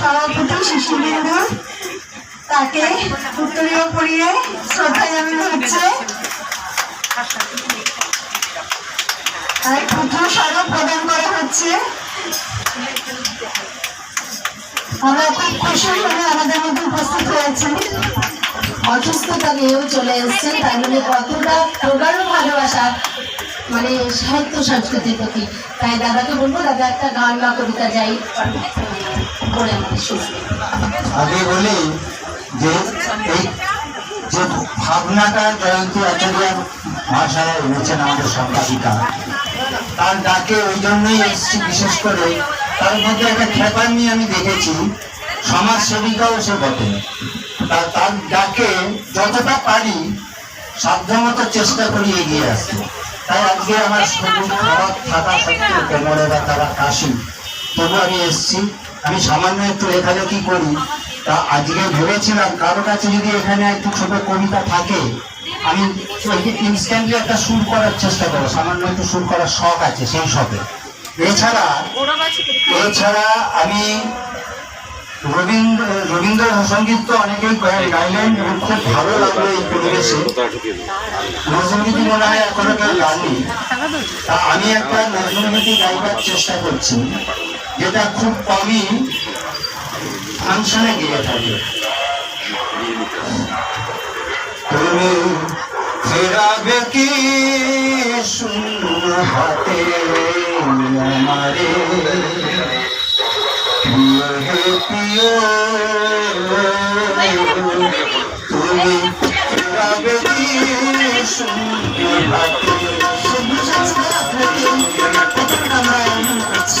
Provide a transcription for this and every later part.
সভাপতি শিশুবিন্দু তাকে উত্তরীয় পড়িয়ে শ্রদ্ধা জানানো হচ্ছে। আমরা খুব খুশি হয়ে আমাদের মধ্যে উপস্থিত হয়েছেন অসুস্থতা নিয়েও চলে এসেছেন। তার মানে কতটা প্রগাঢ় ভালোবাসা মানে সাহিত্য সংস্কৃতির প্রতি। তাই দাদাকে বলব, দাদা একটা গান বা কবিতা যাই। আমাদের আগে বলি যে এই যে ভাবনাটা জয়ন্তী আচার্য মহাশয় এনেছেন আমাদের সম্পাদিকা, তার ডাকে ওই জন্যই এসেছি বিশেষ করে, তার মধ্যে একটা খেপানি আমি দেখেছি সমাজ সেবিকাও সে বটে। তার তার ডাকে যতটা পারি সাধ্যমতো চেষ্টা করি এগিয়ে আসতে। তাই আজকে আমার শরীর খারাপ থাকা সত্ত্বেও কোমরে ব্যথা তারা কাশি তবু আমি এসেছি। আমি সামান্য একটু লেখালেখি করি। তা আজকে ভেবেছিলাম কারও কাছে যদি এখানে একটু ছোট কবিতা থাকে, আমি ইনস্ট্যান্টলি একটা সুর করার চেষ্টা করব। সামান্য একটু সুর করার শখ আছে সেই শখে। এছাড়া এছাড়া আমি রবীন্দ্র রবীন্দ্র সংগীত তো অনেকেই গাইলেন এবং খুব ভালো লাগল এই পরিবেশে। নজরুলগীতি মনে হয় এখনও কেউ গাননি। তা আমি একটা নজরুলগীতি গাইবার চেষ্টা করছি। যেটা খুব কমই ফাংশনে গিয়ে থাকে। তুমি ফেরাবে কি শূন্য হাতে আমারে? তুমি ফেরাবে কি হাতে আমরা আয়োজন করছি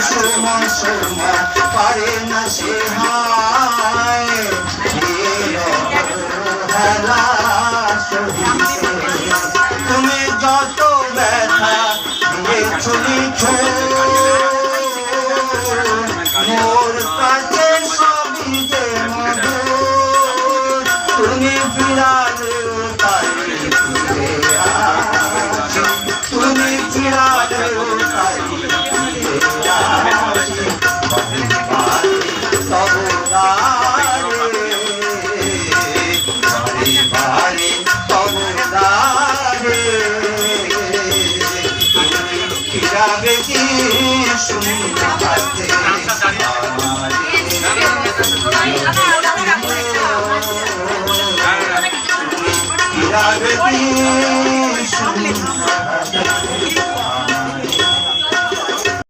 কুসুম সুমা পারে না সে হায়। তুমি যত ব্যথা দিয়েছ লিখো ফিরাবে কি শুনতে যাবে কি শুনতে